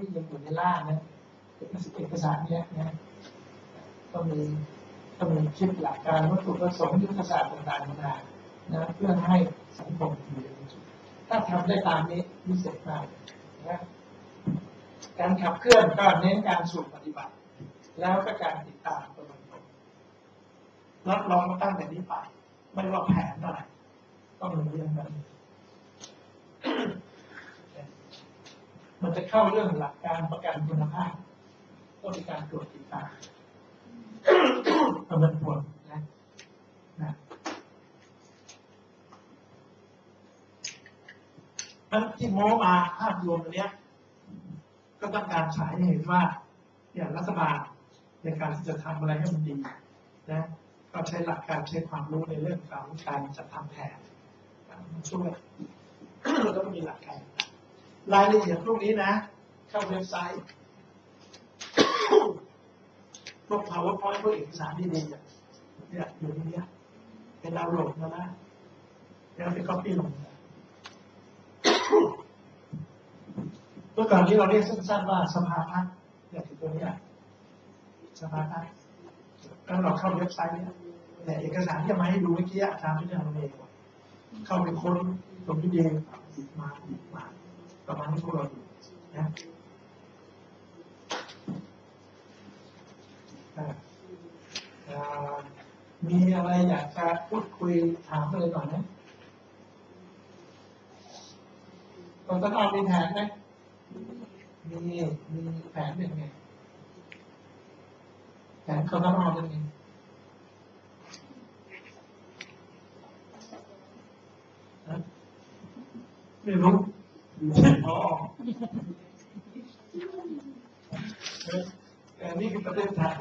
ที่ยังอยู่ในล่างนะเอกสารเอกสารเนี้ยนะก็มีก็มีคิดหลักการวัตถุประสงค์ยุทธศาสตร์ต่างๆนานานะเพื่อให้สังคมอยู่ในจุดถ้าทำได้ตามนี้วิเศษมากนะการขับเคลื่อนก็เน้นการสู่ปฏิบัติ แล้วก็การติดตามประเมินผลรับรองมาตั้งแต่นี้ไป ไม่ว่าแผนอะไรต้องมีเรื่องนั้น มันจะเข้าเรื่องหลักการประกันคุณภาพก็มีการตรวจติดตามประเมินผลนะนะนั้นที่โม้มาภาพรวมเนี้ย ก็ต้องการฉายให้เห็นว่าเนี่ยรัฐบาลในการที่จะทำอะไรให้มันดีนะก็ใช้หลักการใช้ความรู้ในเรื่องของการจัดทำแผนมาช่วยแล้วก็มีหลักการ รายละเอียดพวกนี้นะ เข้าเว็บไซต์พวก powerpoint พวกเอกสารดีๆอะเนี่ยอยู่ในเนี้ยเป็นดาวน์โหลดมาได้แล้วไป copy ลงเมื่อก่อนนี้เราเรียกสั้นๆว่าสภาพัฒน์เนี่ยถึงตัวนี้สภาพัฒน์แล้วเราเข้าเว็บไซต์เนี่ยแต่เอกสารที่จะมาให้ดูเมื่อกี้อาจารย์ไม่ได้เอาเองเข้าไปค้นตรงนี้เองหยิบมาหยิบมา ประมาณนี้พวกเราอยู่นะมีอะไรอยากจะพูดคุยถามอะไรก่อนไหมตอนต้นเอามีแผนไหมมีมีแผนเป็นไงแผนเขาต้องเอาเป็นไงไม่รู้ พอเออเออนี่คือประเทศไทย